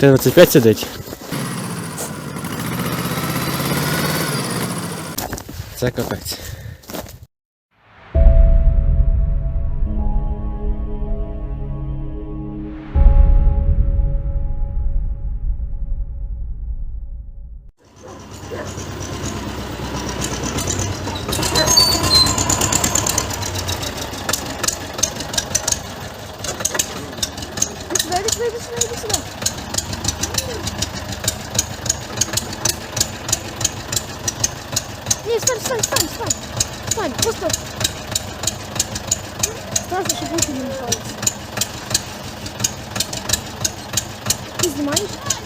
Т-25 сидить. Це капець. Иди сюда, иди сюда, иди стань, стань, стань, встань. Встань, просто... Страшно, чтобы руки не мешались. Ты снимаешь?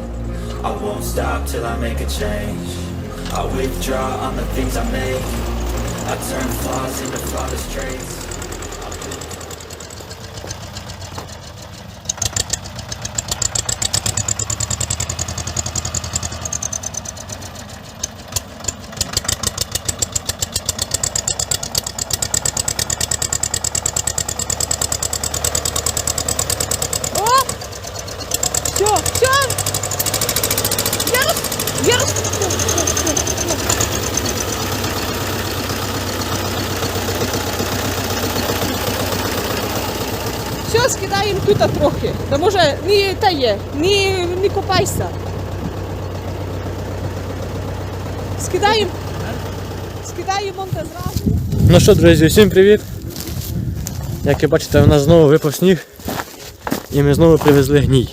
I won't stop till I make a change. I withdraw on the things I make I turn flaws into flawless traits Та не те є, не, не копайся. Скидаємо. Скидаємо та зразу. Ну що, друзі, всім привіт! Як ви бачите, у нас знову випав сніг і ми знову привезли гній.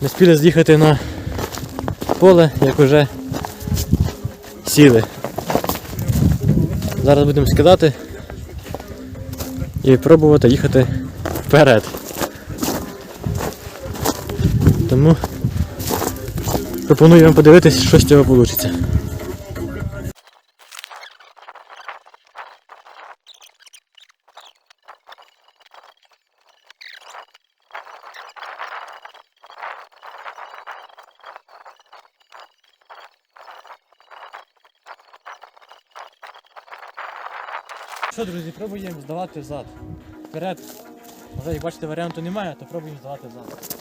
Ми спіли з'їхати на поле, як вже сіли. Зараз будемо скидати і пробувати їхати вперед. Тому пропоную вам подивитись, що з цього вийде. Що, друзі, пробуємо здавати взад. Вперед, як бачите, варіанту немає, то пробуємо здавати взад.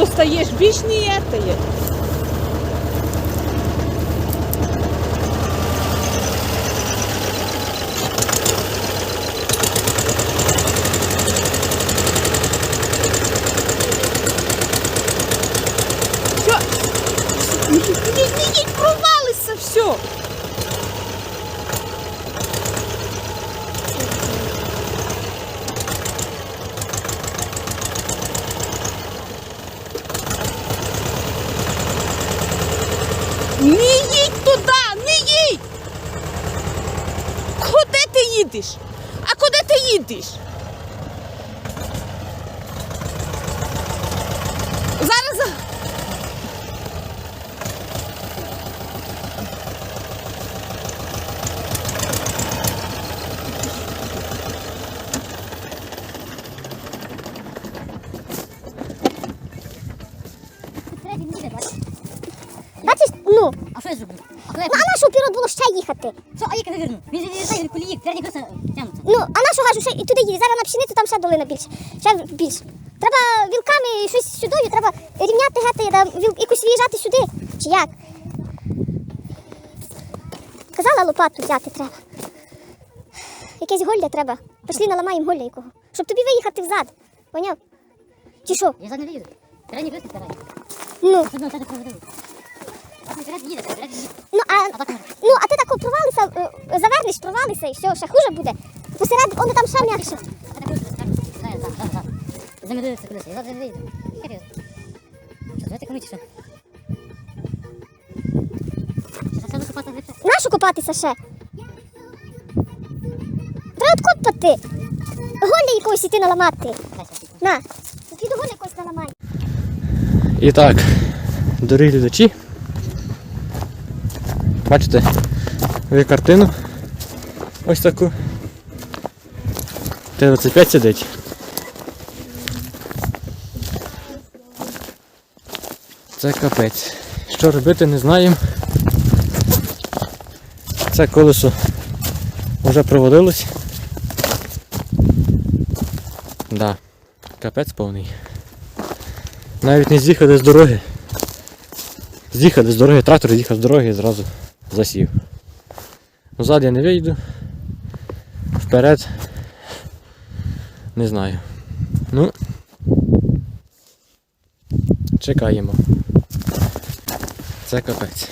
Аж достаєш, більш не є. Все. Не їдь, провалися, все. Не їдь туди, не їдь! Куди ти їдеш? А куди ти їдеш? Зараз. за- Фредді не їде, бачиш? Бачиш, ну, А що я зроблю? А коли я ну а нашу вперед було ще а як я виверну? Він же не вертає від колії, Фредді просто тягнуться. Ну, а нашу гажу ще і туди їде. Зараз на пшеницю там ще долина більше. Ще більше. Треба вілками щось сюди, треба рівняти да, віл, якось виїжджати сюди. Чи як? Казала лопату взяти треба. Якесь голля треба. Пішли наламаємо голля якого. Щоб тобі виїхати взад. Поняв? Чи що? Я задню виїду. Фредді просто старає. Ну, Особливо проведу. Ну а, ну, а так провалися, е, завернеш, провалися і все, ще хуже буде. Посеред, воно там ще м'якше. Замедується колись. Я завжди виїду. Серйозно. Що, кому чи що? Нащо купатися ще? Треба откопати. Голля якогось іти наламати. На. Піду голля якось наламай. І так, дорогі глядачі. Бачите, ви картину. Ось таку. Т-25 сидить. Це капець. Що робити, не знаємо. Це колесо вже проводилось. Да, капець повний. Навіть не з'їхали з дороги. З'їхали з дороги, трактор з'їхав з дороги і зразу засів. Назад я не вийду. Вперед. Не знаю. Ну. Чекаємо. Це капець.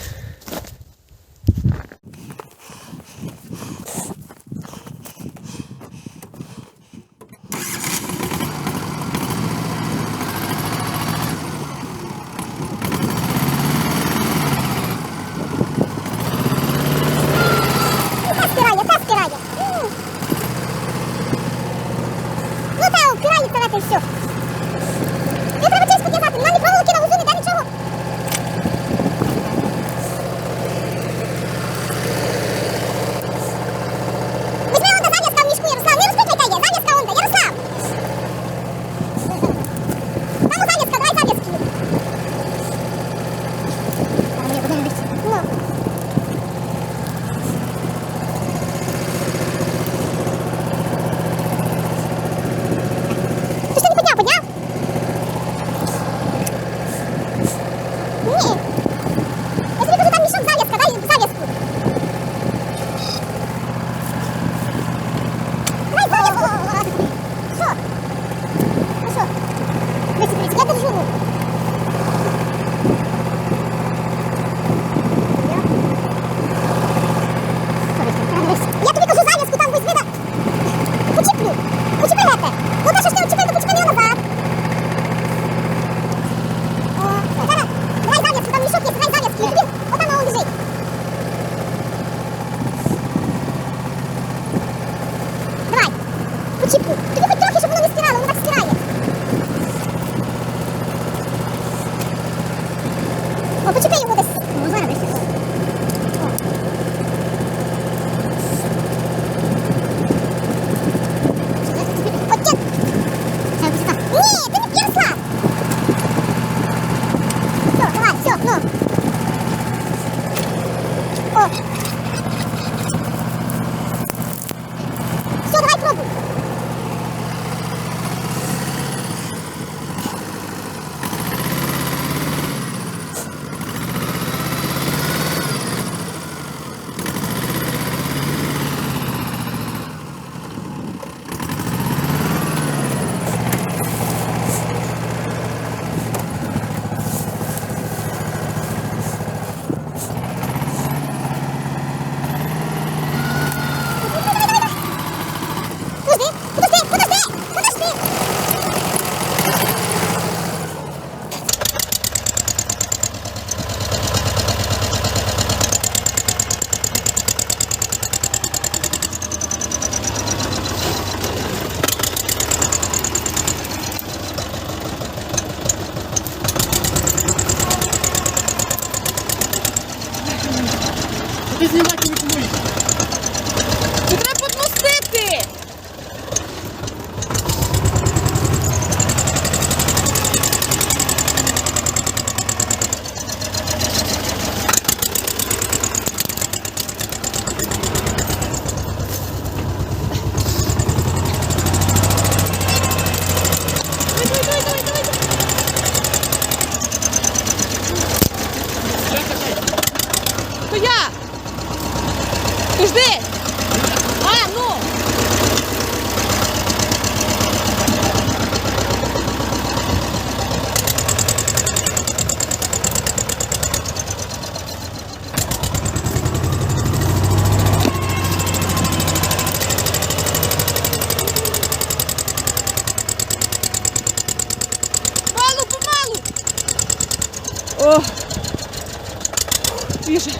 Тише.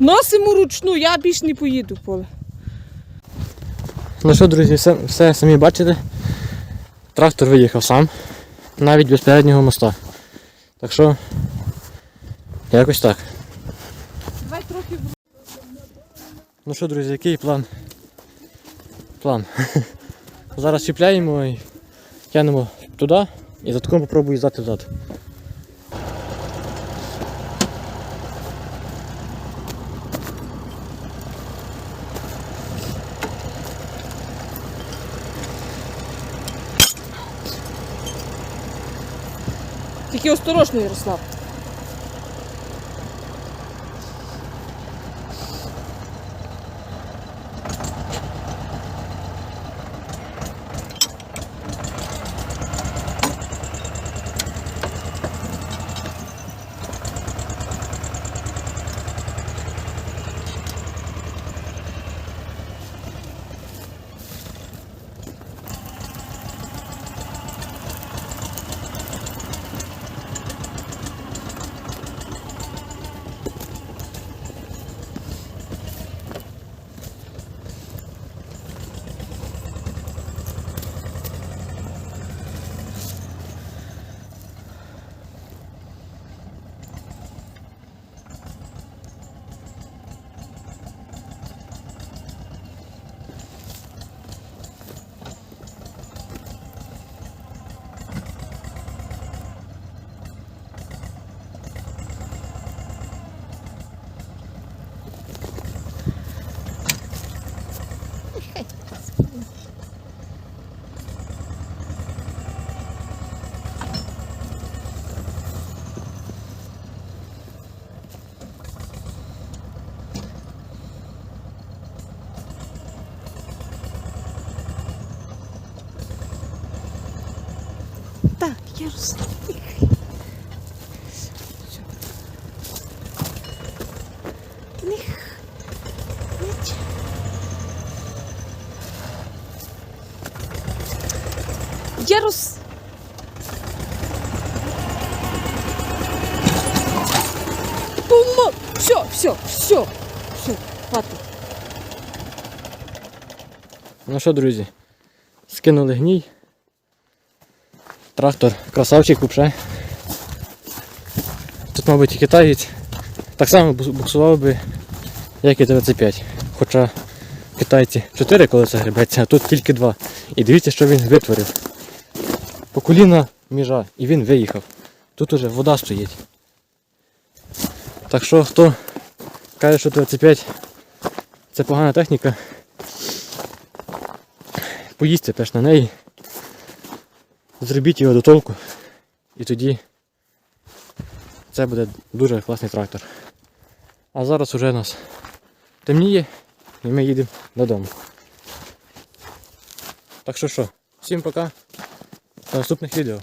Носимо ручну, я більш не поїду поле. Ну що, друзі, все, все самі бачите. Трактор виїхав сам, навіть без переднього моста. Так що, якось так. Давай трохи Ну що, друзі, який план? План. Зараз чіпляємо і тянемо туди і затком попробую здати взад. Тільки осторожний, Ярослав. такі розкішні. них ніч. Я Все, все, все, все, хватить. Ну що, друзі, скинули гній. Трактор красавчик вообще. Тут, мабуть, і китаєць так само буксував би, як і 35. Хоча китайці 4 колеса гребеться, а тут тільки 2. І дивіться, що він витворив. По коліна міжа, і він виїхав. Тут уже вода стоїть. Так що хто каже, що 35 це погана техніка, поїздьте теж на неї. Зробіть його до толку. І тоді це буде дуже класний трактор. А зараз уже нас темніє і ми їдемо додому. Так що що, всім пока. До наступних відео.